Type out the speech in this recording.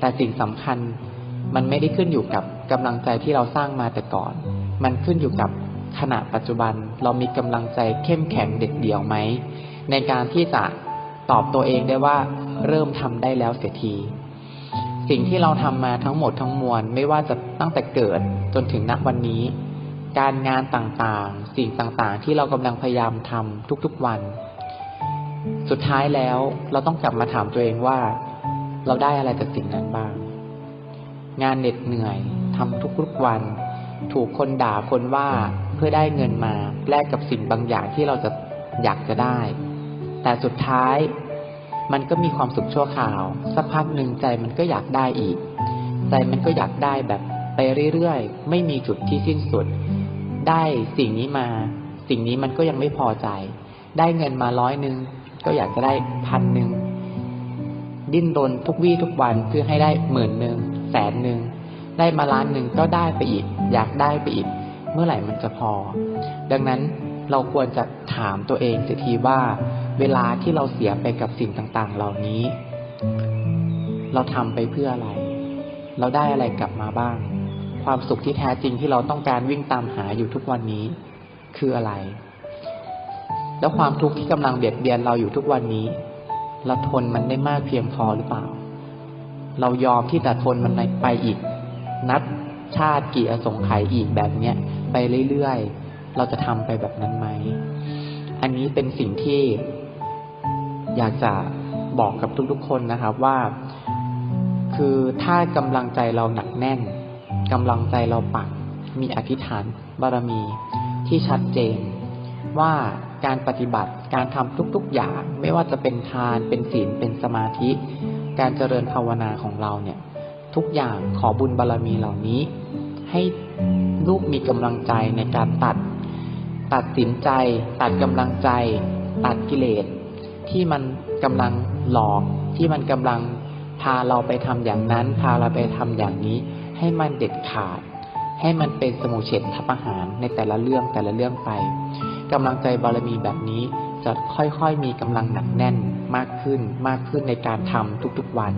แต่สิ่งสำคัญมันไม่ได้ขึ้นอยู่กับกำลังใจที่เราสร้างมาแต่ก่อน มันขึ้นอยู่กับขณะปัจจุบันเรามีกำลังใจเข้มแข็งเด็ดเดี่ยวไหม ในการที่จะตอบตัวเองได้ว่าเริ่มทำได้แล้วเสียที สิ่งที่เราทำมาทั้งหมดทั้งมวลไม่ว่าจะตั้งแต่เกิดจนถึงณวันนี้ การงานต่างๆ สิ่งต่างๆ ที่เรากำลังพยายามทำทุกๆวัน สุดท้ายแล้วเราต้องกลับมาถามตัวเองว่า เราได้อะไรจากสิ่งนั้นบ้าง งานเหน็ดเหนื่อยทำทุกๆวัน ถูกคนด่าคนว่าเพื่อได้เงินมาแลกกับสิ่งบางอย่างที่เราจะอยากจะได้ แต่สุดท้ายมันก็มีความสุขชั่วคราว สักพักหนึ่งใจมันก็อยากได้อีก ใจมันก็อยากได้แบบไปเรื่อยๆ ไม่มีจุดที่สิ้นสุด ได้สิ่งนี้มา สิ่งนี้มันก็ยังไม่พอใจ ได้เงินมาร้อยหนึ่งก็อยากจะได้พันหนึ่ง ดิ้นรนทุกวี่ทุกวันเพื่อให้ได้หมื่นหนึ่งแสนหนึ่งได้มาล้านหนึ่งก็ได้ไปอีก อยากได้ไปอีก เมื่อไหร่มันจะพอ ดังนั้นเราควรจะถามตัวเองเสียทีว่า เวลาที่เราเสียไปกับสิ่งต่างๆ เหล่านี้ เราทำไปเพื่ออะไร เราได้อะไรกลับมาบ้าง ความสุขที่แท้จริงที่เราต้องการวิ่งตามหาอยู่ทุกวันนี้ คืออะไร แล้วความทุกข์ที่กำลังเบียดเบียนเราอยู่ทุกวันนี้ เราทนมันได้มากเพียงพอหรือเปล่า เรายอมที่จะทนมันไปอีก นัดชาติกี่อสงไขยอีกแบบเนี้ยไปเรื่อยๆ เราจะทำไปแบบนั้นไหม อันนี้เป็นสิ่งที่อยากจะบอกกับทุกๆคนนะครับว่า คือถ้ากำลังใจเราหนักแน่นกำลังใจเราปักมีอธิษฐานบารมีที่ชัดเจนว่า การปฏิบัติ การทำทุกๆอย่าง ไม่ว่าจะเป็นทานเป็นศีลเป็นสมาธิ การเจริญภาวนาของเราเนี่ย ทุกอย่างขอบุญบารมีเหล่านี้ ให้ลูกมีกำลังใจในการตัด ตัดสินใจ ตัดกำลังใจ ตัดกิเลส ที่มันกำลังหลอกที่มันกำลังพาเราไปทำอย่างนั้น พาเราไปทำอย่างนี้ ให้มันเด็ดขาด ให้มันเป็นสมุเฉดทัพอาหารในแต่ละเรื่องแต่ละเรื่องไปกำลังใจบารมีแบบนี้จะค่อยๆมีกำลังหนักแน่นมากขึ้นมากขึ้นในการทำทุกๆวัน